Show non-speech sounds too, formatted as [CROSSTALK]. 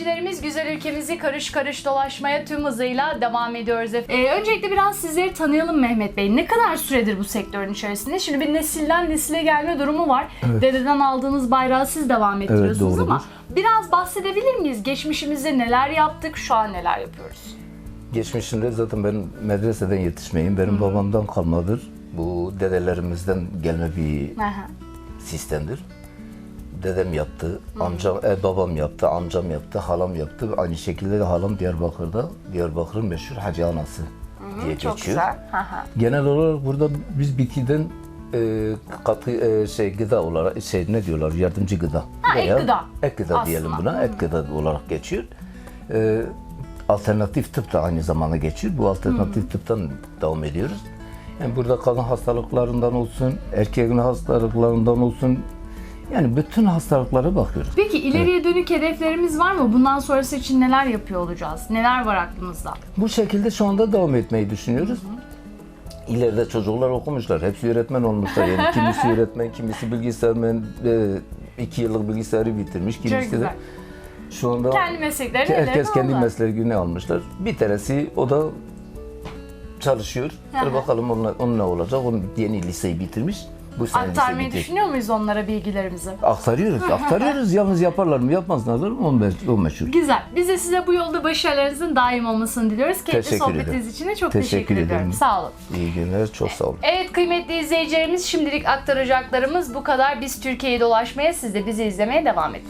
izleyicilerimiz güzel ülkemizi karış karış dolaşmaya tüm hızıyla devam ediyoruz. Ee, öncelikle biraz sizleri tanıyalım Mehmet Bey. Ne kadar süredir bu sektörün içerisinde? Şimdi bir nesilden nesile gelme durumu var. Dededen aldığınız bayrağı siz devam ettiriyorsunuz doğrudur. ama biraz bahsedebilir miyiz? Geçmişimizde neler yaptık, şu an neler yapıyoruz? Geçmişinde zaten ben medreseden yetişmeyim. Benim babamdan kalmadır. Bu dedelerimizden gelme bir Aha. sistemdir. Dedem yaptı, amcam, e, babam yaptı, amcam yaptı, halam yaptı. Aynı şekilde de halam Diyarbakır'da, Diyarbakır'ın meşhur Hacı Anası diye Çok geçiyor. güzel. Aha. Genel olarak burada biz bitkiden e, katı e, şey gıda olarak şey ne diyorlar yardımcı gıda. Ha, ek gıda. Ek gıda diyelim buna. Ek gıda olarak geçiyor. E, alternatif tıp da aynı zamanda geçiyor. Bu alternatif tıptan devam ediyoruz. Yani burada kadın hastalıklarından olsun, erkeğin hastalıklarından olsun yani bütün hastalıklara bakıyoruz. Peki ileriye dönük hedeflerimiz var mı? Bundan sonrası için neler yapıyor olacağız? Neler var aklınızda? Bu şekilde şu anda devam etmeyi düşünüyoruz. İleride çocuklar okumuşlar. Hepsi öğretmen olmuşlar. Yani [LAUGHS] kimisi öğretmen, kimisi bilgisayar mühen- e, iki yıllık bilgisayarı bitirmiş. Çok Kimisi de güzel. şu anda Kendi mesleklerini herkes kendi aldılar. mesleğini almışlar. Bir tanesi o da çalışıyor. Hı hı. Dur bakalım onunla, onun ne olacak. Onun yeni liseyi bitirmiş. Bu Aktarmayı bitirmiş. düşünüyor muyuz onlara bilgilerimizi? Aktarıyoruz, [LAUGHS] aktarıyoruz. Yalnız yaparlar mı yapmazlar mı? O, me- o meşhur. Güzel. Biz de size bu yolda başarılarınızın daim olmasını diliyoruz. Keyifli Teşekkür sohbetiniz ederim. için de çok teşekkür, Teşekkür ediyorum. ederim. Sağ olun. İyi günler, çok sağ olun. Evet kıymetli izleyicilerimiz şimdilik aktaracaklarımız bu kadar. Biz Türkiye'yi dolaşmaya, siz de bizi izlemeye devam edin.